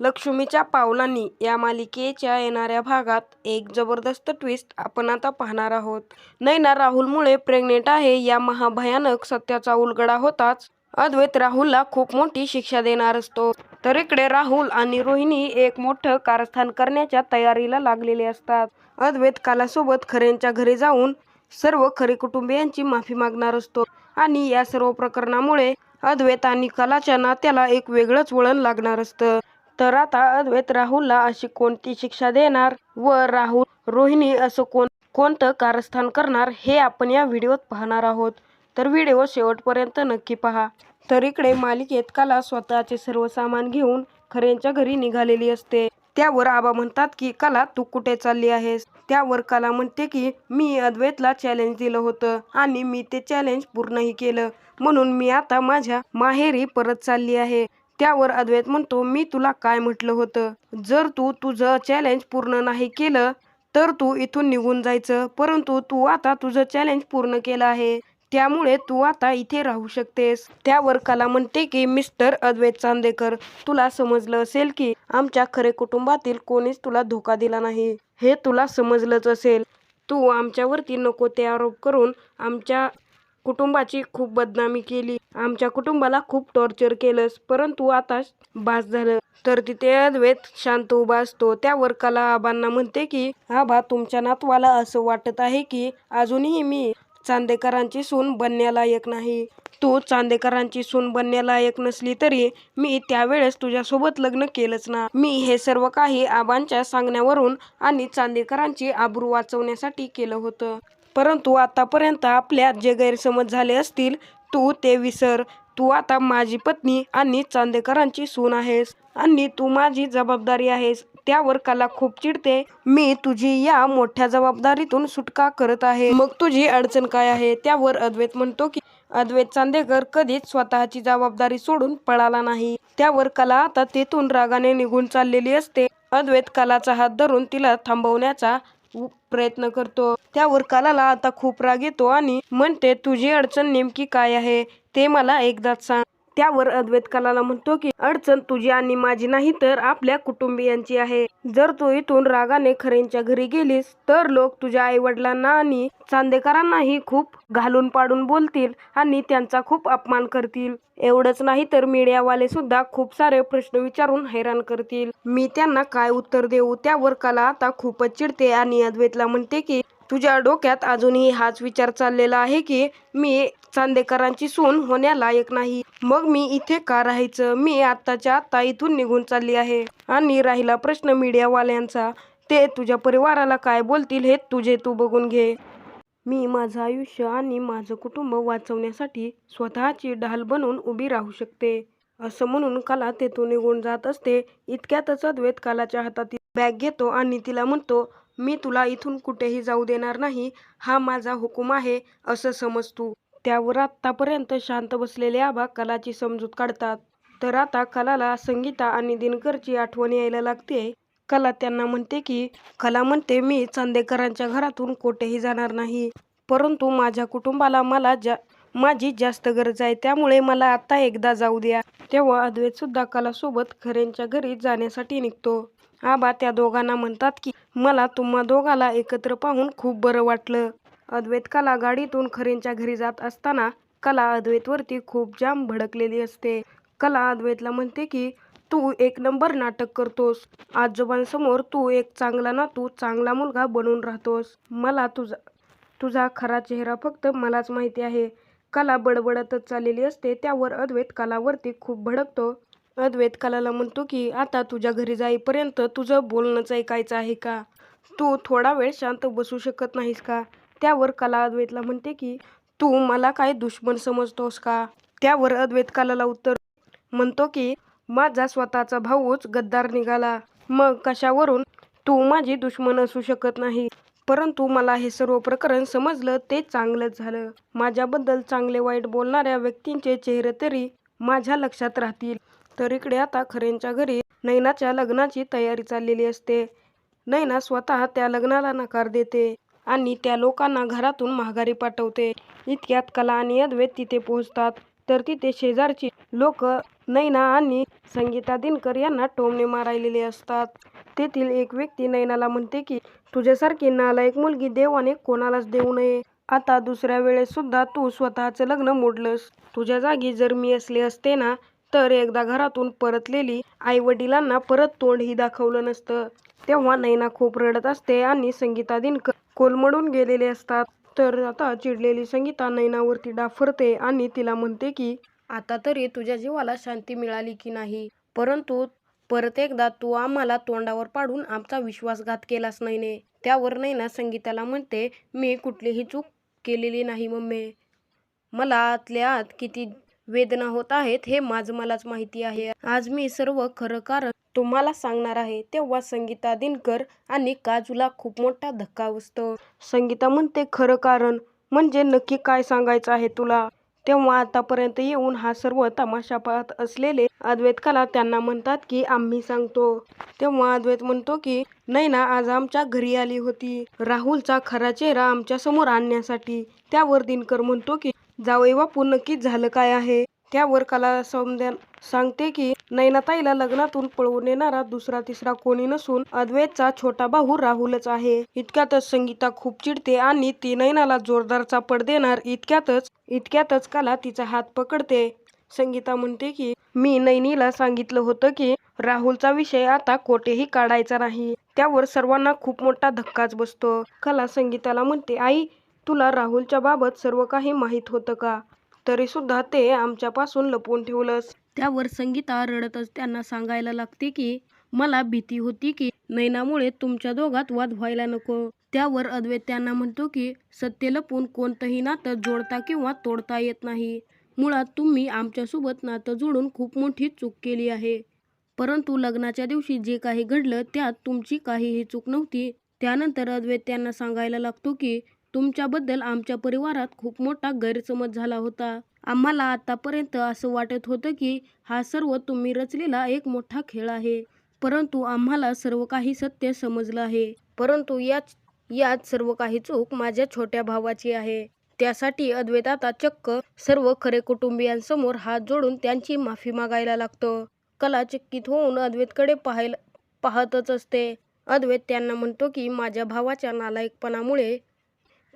लक्ष्मीच्या पावलांनी या मालिकेच्या येणाऱ्या भागात एक जबरदस्त ट्विस्ट आपण आता पाहणार आहोत. नैना राहुलमुळे प्रेग्नेंट आहे या महाभयानक सत्याचा उलगडा होताच अद्वैत राहुलला खूप मोठी शिक्षा देणार असतो. तर इकडे राहुल आणि रोहिणी एक मोठं कारस्थान करण्याच्या तयारीला लागलेले असतात. अद्वैत कालासोबत खरेंच्या घरी जाऊन सर्व खरे कुटुंबियांची माफी मागणार असतो आणि या सर्व प्रकरणामुळे अद्वैत आणि कलाच्या नात्याला एक वेगळंच वळण लागणार असतं. तर आता अद्वैत राहुलला अशी कोणती शिक्षा देणार व राहुल रोहिणी असं कोण कोणतं कारस्थान करणार हे आपण या व्हिडिओत पाहणार आहोत. तर व्हिडिओ शेवटपर्यंत नक्की पहा. तर इकडे मालिकेत कला स्वतःचे सर्व सामान घेऊन खरेंच्या घरी निघालेली असते. त्यावर आबा म्हणतात की कला तू कुठे चालली आहेस? त्यावर कला म्हणते की मी अद्वैतला चॅलेंज दिलं होतं आणि मी ते चॅलेंज पूर्णही केलं. म्हणून मी आता माझ्या माहेरी परत चालली आहे. त्यावर अद्वैत म्हणतो मी तुला काय म्हटलं होतं? जर तू तुझं चॅलेंज पूर्ण नाही केलं तर तू इथून निघून जायचं. परंतु तू आता तुझं चॅलेंज पूर्ण केलं आहे. त्यामुळे तू आता इथे राहू शकतेस. त्यावर कला म्हणते की मिस्टर अद्वैत चांदेकर तुला समजलं असेल की आमच्या खरे कुटुंबातील कोणीच तुला धोका दिला नाही. हे तुला समजलंच असेल. तू आमच्यावरती नको ते आरोप करून आमच्या कुटुंबाची खूप बदनामी केली. आमच्या कुटुंबाला खूप टॉर्चर केलंस परंतु आता बास झालं. तर तिथे अद्वैत शांत उभा असतो. त्यावर कला आबांना म्हणते की आबा तुमच्या नातवाला असं वाटत आहे की अजूनही मी चांदेकरांची सून बनण्यालायक नाही. तू चांदेकरांची सून बनण्यालायक नसली तरी मी त्यावेळेस तुझ्यासोबत लग्न केलंच ना. मी हे सर्व काही आबांच्या सांगण्यावरून आणि चांदेकरांची आबरू वाचवण्यासाठी केलं होतं. परंतु आतापर्यंत आपल्यात जे गैरसमज झाले असतील तू ते विसर. तू आता माझी पत्नी आणि चांदेकरांची सून आहेस आणि तू माझी जबाबदारी आहेस. त्यावर कला खूप चिडते. मी तुझी या मोठ्या जबाबदारीतून सुटका करत आहे. मग तुझी अडचण काय आहे? त्यावर अद्वैत म्हणतो की अद्वैत चांदेकर कधीच स्वतःची जबाबदारी सोडून पळाला नाही. त्यावर कला आता तेथून रागाने निघून चाललेली असते. अद्वैत कलाचा हात धरून तिला थांबवण्याचा प्रयत्न करतो. त्यावर कलाला आता खूप राग येतो आणि म्हणते तुझी अडचण नेमकी काय आहे? ते मला एकदाच सांग. त्यावर अद्वैत कलाला म्हणतो की अडचण तुझी आणि माझी नाही तर आपल्या कुटुंबियांची आहे. जर तू इथून रागाने खरेंच्या घरी गेलीस तर लोक तुझ्या आई वडिलांना आणि चांदेकरांनाही खूप घालून पाडून बोलतील आणि त्यांचा खूप अपमान करतील. एवढंच नाही तर मीडियावाले सुद्धा खूप सारे प्रश्न विचारून हैराण करतील. मी त्यांना काय उत्तर देऊ? त्यावर कला आता खूपच चिडते आणि अद्वैतला म्हणते की तुझ्या डोक्यात अजूनही हाच विचार चाललेला आहे की मी चांदेकरांची सून होण्यालायक नाही. मग मी इथे का राहायचं? मी आत्ताच्या आत्ता इथून निघून चालली आहे. आणि राहिला प्रश्न मीडियावाल्यांचा. ते तुझ्या परिवाराला काय बोलतील हे तुझे तू बघून घे. मी माझं आयुष्य आणि माझं कुटुंब वाचवण्यासाठी स्वतःची ढाल बनून उभी राहू शकते. असं म्हणून कला तेथून निघून जात असते. इतक्यातच अद्वैत कालाच्या हातातील बॅग घेतो आणि तिला म्हणतो मी तुला इथून कुठेही जाऊ देणार नाही हा माझा हुकूम आहे असं समज तू. त्यावर आत्तापर्यंत शांत बसलेले आबा कलाची समजूत काढतात. तर आता कलाला संगीता आणि दिनकरची आठवण यायला लागते. कला त्यांना म्हणते की कला म्हणते मी चांदेकरांच्या घरातून कुठेही जाणार नाही. परंतु माझ्या कुटुंबाला मला जा माझी जास्त गरज आहे त्यामुळे मला आता एकदा जाऊ द्या. तेव्हा अद्वैत सुद्धा कलासोबत खऱ्यांच्या घरी जाण्यासाठी निघतो. आबा त्या दोघांना म्हणतात की मला तुम्हा दोघाला एकत्र पाहून खूप बरं वाटलं. अद्वैत कला गाडीतून खरेंच्या घरी जात असताना कला अद्वैतवरती खूप जाम भडकलेली असते. कला अद्वैतला म्हणते की तू एक नंबर नाटक करतोस. आजोबांसमोर तू एक चांगला नातू चांगला मुलगा बनून राहतोस. मला तुझा तुझा खरा चेहरा फक्त मलाच माहिती आहे. कला बडबडतच चाललेली असते त्यावर अद्वैत कलावरती खूप भडकतो. अद्वैत कलाला म्हणतो की आता तुझ्या घरी जाईपर्यंत तुझं बोलणंच ऐकायचं आहे का? तू थोडा वेळ शांत बसू शकत नाहीस का? त्यावर कला अद्वैतला म्हणते की तू मला काय दुश्मन समजतोस का? त्यावर अद्वैत कलाला उत्तर म्हणतो की माझा स्वतःचा भाऊच गद्दार निघाला. मग कशावरून? तू माझी दुश्मन असू शकत नाही. परंतु मला हे सर्व प्रकरण समजलं ते चांगलंच झालं. माझ्याबद्दल चांगले वाईट बोलणाऱ्या व्यक्तींचे चेहरे तरी माझ्या लक्षात राहतील. तर इकडे आता खरेंच्या घरी नैनाच्या लग्नाची तयारी चाललेली असते. नैना स्वतः त्या लग्नाला नकार देते आणि त्या लोकांना घरातून माघारी पाठवते. इतक्यात कला आणि अद्वैत तिथे पोहोचतात. तर तिथे शेजारची लोक नैना आणि संगीता दिनकर यांना टोमणे मारायलेले असतात. तेथील एक व्यक्ती नैनाला म्हणते की तुझ्यासारखी नालायक मुलगी देवाने कोणालाच देऊ नये. आता दुसऱ्या वेळेस सुद्धा तू स्वतःचं लग्न मोडलंस. तुझ्या जागी जर मी असले असते ना तर एकदा घरातून परतलेली आई वडिलांना परत तोंडही दाखवलं नसतं. तेव्हा नैना खूप रडत असते आणि संगीता दिनकर कोलमडून गेलेले असतात. तर आता चिडलेली संगीता नैनावरती डाफरते आणि तिला म्हणते की आता तरी तुझ्या जीवाला शांती मिळाली की नाही? परंतु परत एकदा तू आम्हाला तोंडावर पाडून आमचा विश्वासघात केलास नैने त्यावर नैना संगीताला म्हणते मी कुठलीही चूक केलेली नाही मम्मी. मला आतल्या आत किती वेदना होत आहेत हे माझं मलाच माहिती आहे. आज मी सर्व खरं कारण तुम्हाला सांगणार आहे. तेव्हा संगीता दिनकर आणि काजूला खूप मोठा धक्का बसतो. संगीता म्हणते खरं कारण म्हणजे नक्की काय सांगायचं आहे तुला? तेव्हा आतापर्यंत येऊन हा सर्व तमाशा पाहत असलेले अद्वैत कला त्यांना म्हणतात की आम्ही सांगतो. तेव्हा अद्वैत म्हणतो की नैना आज आमच्या घरी आली होती. राहुलचा खरा चेहरा आमच्यासमोर आणण्यासाठी. त्यावर दिनकर म्हणतो की जावईवा बापू नक्कीच झालं काय आहे? त्यावर कला सौंद्या सांगते की नैनाताईला लग्नातून पळवून येणारा दुसरा तिसरा कोणी नसून अद्वैतचा छोटा भाऊ राहुलच आहे. इतक्यातच संगीता खूप चिडते आणि ती नैनाला जोरदार चापड देणार इतक्यातच इतक्यातच कला तिचा हात पकडते. संगीता म्हणते की मी नैनीला सांगितलं होतं की राहुलचा विषय आता कोठेही काढायचा नाही. त्यावर सर्वांना खूप मोठा धक्काच बसतो. कला संगीताला म्हणते आई तुला राहुलच्या बाबत सर्व काही माहीत होतं का? तरी सुद्धा ते आमच्यापासून लपवून ठेवलंस. त्यावर संगीता रडतच त्यांना सांगायला लागते की मला भीती होती की नैनामुळे तुमच्या दोघात वाद व्हायला नको. त्यावर अद्वैत त्यांना म्हणतो की सत्य लपून कोणतंही नातं जोडता किंवा तोडता येत नाही. मुळात तुम्ही आमच्यासोबत नातं जोडून खूप मोठी चूक केली आहे. परंतु लग्नाच्या दिवशी जे काही घडलं त्यात तुमची काहीही चूक नव्हती. त्यानंतर अद्वैत त्यांना सांगायला लागतो की तुमच्याबद्दल आमच्या परिवारात खूप मोठा गैरसमज झाला होता. आम्हाला आतापर्यंत असं वाटत होतं की हा सर्व तुम्ही रचलेला एक मोठा खेळ आहे. परंतु आम्हाला सर्व काही सत्य समजलं आहे. परंतु याच यात सर्व काही चूक माझ्या छोट्या भावाची आहे. त्यासाठी अद्वैत आता चक्क सर्व खरे कुटुंबियांसमोर हात जोडून त्यांची माफी मागायला लागतो. कला चकित होऊन अद्वैतकडे पाहायला पाहतच असते. अद्वैत त्यांना म्हणतो की माझ्या भावाच्या नालायकपणामुळे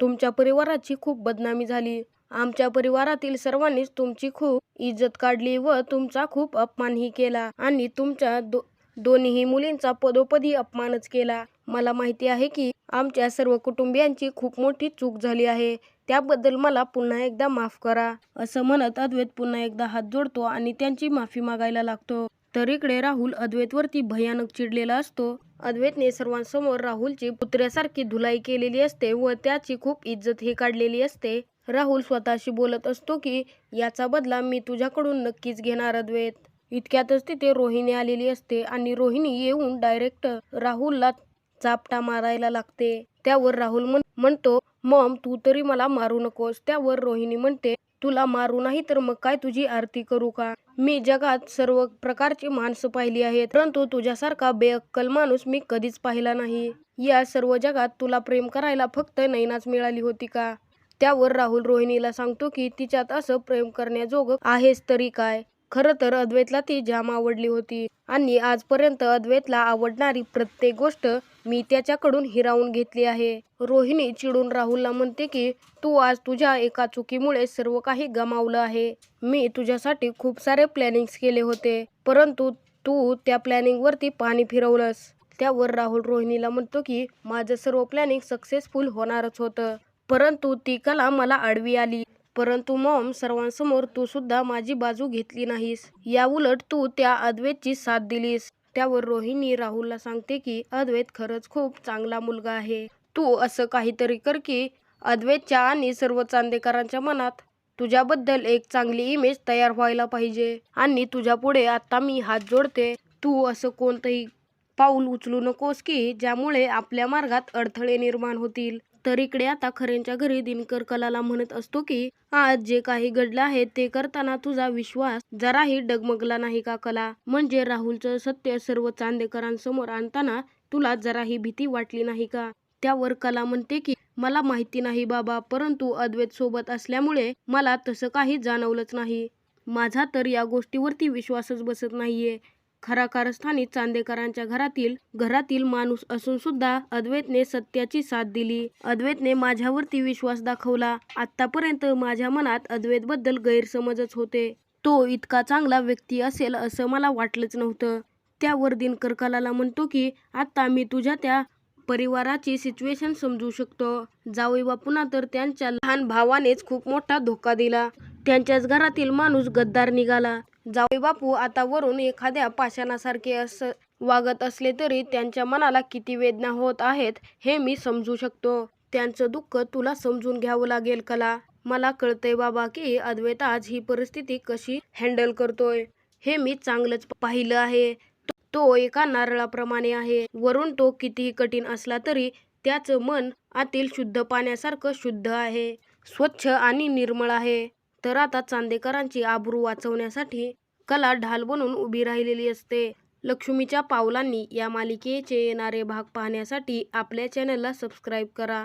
तुमच्या परिवाराची खूप बदनामी झाली. आमच्या परिवारातील सर्वांनीच तुमची खूप इज्जत काढली व तुमचा खूप अपमानही केला आणि तुमच्या दो दोन्ही मुलींचा पदोपदी अपमानच केला. मला माहिती आहे की आमच्या सर्व कुटुंबियांची खूप मोठी चूक झाली आहे. त्याबद्दल मला पुन्हा एकदा माफ करा. असं म्हणत अद्वैत पुन्हा एकदा हात जोडतो आणि त्यांची माफी मागायला लागतो. तर इकडे राहुल अद्वैतवरती भयानक चिडलेला असतो. अद्वैतने सर्वांसमोर राहुलची पुत्र्यासारखी धुलाई केलेली असते व त्याची खूप इज्जत ही काढलेली असते. राहुल स्वतःशी बोलत असतो की याचा बदला मी तुझ्याकडून नक्कीच घेणार अद्वैत. इतक्यातच तिथे रोहिणी आलेली असते आणि रोहिणी येऊन डायरेक्ट राहुलला चापटा मारायला लागते. त्यावर राहुल म्हण म्हणतो मॉम तू तरी मला मारू नकोस. त्यावर रोहिणी म्हणते तुला मारू नाही तर मग काय तुझी आरती करू का? मी जगात सर्व प्रकारची माणसं पाहिली आहेत परंतु तुझ्यासारखा बेअक्कल माणूस मी कधीच पाहिला नाही. या सर्व जगात तुला प्रेम करायला फक्त नैनाच मिळाली होती का? त्यावर राहुल रोहिणीला सांगतो की तिच्यात असं प्रेम करण्याजोगं आहेच तरी काय? खरं तर अद्वैतला ती जाम आवडली होती. आणि आजपर्यंत अद्वैतला आवडणारी प्रत्येक गोष्ट मी त्याच्याकडून हिरावून घेतली आहे. रोहिणी चिडून राहुलला म्हणते की तू आज तुझ्या एका चुकीमुळे सर्व काही गमावलं आहे. मी तुझ्यासाठी खूप सारे प्लॅनिंग्स केले होते परंतु तू त्या प्लॅनिंगवरती पाणी फिरवलंस. त्यावर राहुल रोहिणीला म्हणतो की माझं सर्व प्लॅनिंग सक्सेसफुल होणारच होतं. परंतु ती कला मला आडवी आली. परंतु मॉम सर्वांसमोर तू सुद्धा माझी बाजू घेतली नाहीस. या उलट तू त्या अद्वेतची साथ दिलीस. त्यावर रोहिणी राहुलला सांगते की अद्वैत खरंच खूप चांगला मुलगा आहे. तू असं काहीतरी कर की अद्वैतच्या आणि सर्व चांदेकरांच्या मनात तुझ्याबद्दल एक चांगली इमेज तयार व्हायला पाहिजे. आणि तुझ्या पुढे आता मी हात जोडते. तू असं कोणतंही पाऊल उचलू नकोस की ज्यामुळे आपल्या मार्गात अडथळे निर्माण होतील. तर इकडे आता खऱ्यांच्या घरी दिनकर कलाला म्हणत असतो की आज जे काही घडलं आहे ते करताना तुझा विश्वास जराही डगमगला नाही का कला? म्हणजे राहुलचं सत्य सर्व चांदेकरांसमोर आणताना तुला जराही भीती वाटली नाही का? त्यावर कला म्हणते की मला माहिती नाही बाबा परंतु अद्वैत सोबत असल्यामुळे मला तसं काही जाणवलंच नाही. माझा तर या गोष्टीवरती विश्वासच बसत नाहीये. खरा कारस्थानी चांदेकरांच्या घरातील घरातील माणूस असून सुद्धा अद्वैतने सत्याची साथ दिली. अद्वैतने माझ्यावरती विश्वास दाखवला. आतापर्यंत माझ्या मनात अद्वैतबद्दल गैरसमजच होते. तो इतका चांगला व्यक्ती असेल असं मला वाटलंच नव्हतं. त्यावर दिनकर कलाला म्हणतो की आता मी तुझ्या त्या परिवाराची सिच्युएशन समजू शकतो. जावई बापूंना तर त्यांच्या लहान भावानेच खूप मोठा धोका दिला. त्यांच्याच घरातील माणूस गद्दार निघाला. जावई बापू आता वरून एखाद्या पाषाणासारखे अस वागत असले तरी त्यांच्या मनाला किती वेदना होत आहेत हे मी समजू शकतो. त्यांचं दुःख तुला समजून घ्यावं लागेल कला. मला कळतंय बाबा की अद्वैत आज ही परिस्थिती कशी हँडल करतोय. हे मी चांगलंच पाहिलं आहे. तो एका नारळाप्रमाणे आहे. वरून तो कितीही कठीण असला तरी त्याचं मन आतील शुद्ध पाण्यासारखं शुद्ध आहे. स्वच्छ आणि निर्मळ आहे. तर आता चांदेकरांची आबरू वाचवण्यासाठी कला ढाल बनून उभी राहिलेली असते. लक्ष्मीच्या पावलांनी या मालिकेचे येणारे भाग पाहण्यासाठी आपल्या चॅनलला सबस्क्राईब करा.